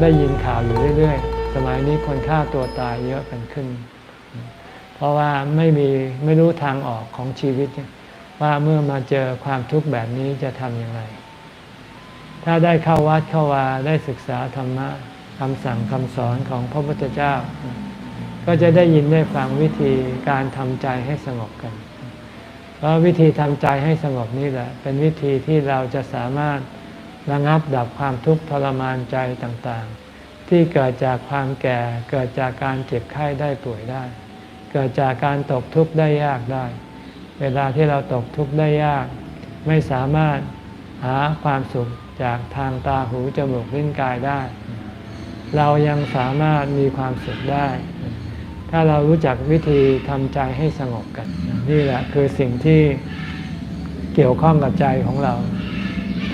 ได้ยินข่าวอยู่เรื่อยๆ สมัยนี้คนฆ่าตัวตายเยอะกันขึ้น เพราะว่าไม่มีไม่รู้ทางออกของชีวิต ว่าเมื่อมาเจอความทุกข์แบบนี้จะทำอย่างไร ถ้าได้เข้าวัดเข้าวาได้ศึกษาธรรมะคำสั่งคำสอนของพระพุทธเจ้า ก็จะได้ยินได้ฟังวิธีการทำใจให้สงบกัน เพราะวิธีทำใจให้สงบนี่แหละ เป็นวิธีที่เราจะสามารถ ระงับดับความทุกข์ทรมานใจต่างๆ ที่เกิดจากความแก่เกิดจากการเจ็บไข้ได้ป่วยได้ เกิดจากการตกทุกข์ได้ยากได้ เวลาที่เราตกทุกข์ได้ยาก ไม่สามารถหาความสุขจากทางตาหูจมูกลิ้นกายได้ เรายังสามารถมีความสุขได้ ถ้าเรารู้จักวิธีทำใจให้สงบกัน นี่แหละคือสิ่งที่เกี่ยวข้องกับใจของเรา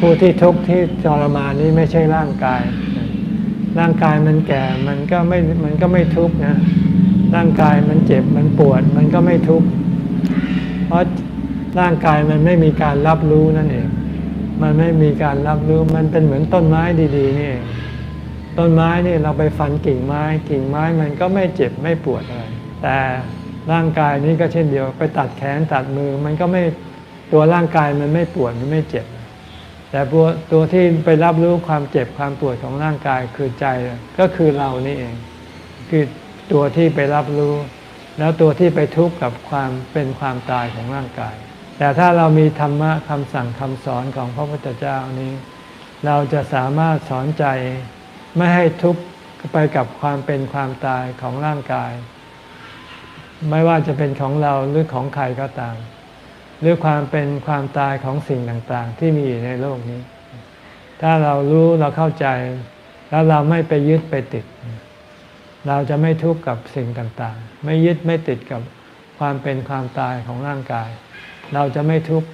ผู้ที่ทุกข์ที่ทรมานนี้ไม่ใช่ร่างกาย ร่างกายมันแก่มันก็ไม่มันก็ไม่ทุกข์นะ ร่างกายมันเจ็บมันปวดมันก็ไม่ทุกข์เพราะร่างกายมันไม่มีการรับรู้นั่นเอง มันไม่มีการรับรู้มันเป็นเหมือนต้นไม้ดีๆนี่เองต้นไม้นี่เราไปฟันกิ่งไม้กิ่งไม้มันก็ไม่เจ็บไม่ปวดอะไรแต่ร่างกายนี้ก็เช่นเดียว ไปตัดแขนตัดมือ มันก็ไม่ตัวร่างกายมันไม่ปวดมันไม่เจ็บ แต่ตัวตัวที่ไปรับรู้ความเจ็บความปวดของร่างกายคือใจก็คือเรานี่เอง คือตัวที่ไปรับรู้ แล้วตัวที่ไปทุกข์กับความเป็นความตายของร่างกาย แต่ถ้าเรามีธรรมะคำสั่งคำสอนของพระพุทธเจ้านี้ เราจะสามารถสอนใจไม่ให้ทุกข์ไปกับความเป็นความตายของร่างกาย ไม่ว่าจะเป็นของเราหรือของใครก็ตาม หรือความเป็นความตายของสิ่งต่างๆ ที่มีอยู่ในโลกนี้ ถ้าเรารู้เราเข้าใจ แล้วเราไม่ไปยึดไปติด เราจะไม่ทุกข์กับสิ่งต่างๆ ไม่ยึดไม่ติดกับความเป็นความตายของร่างกาย เราจะไม่ทุกข์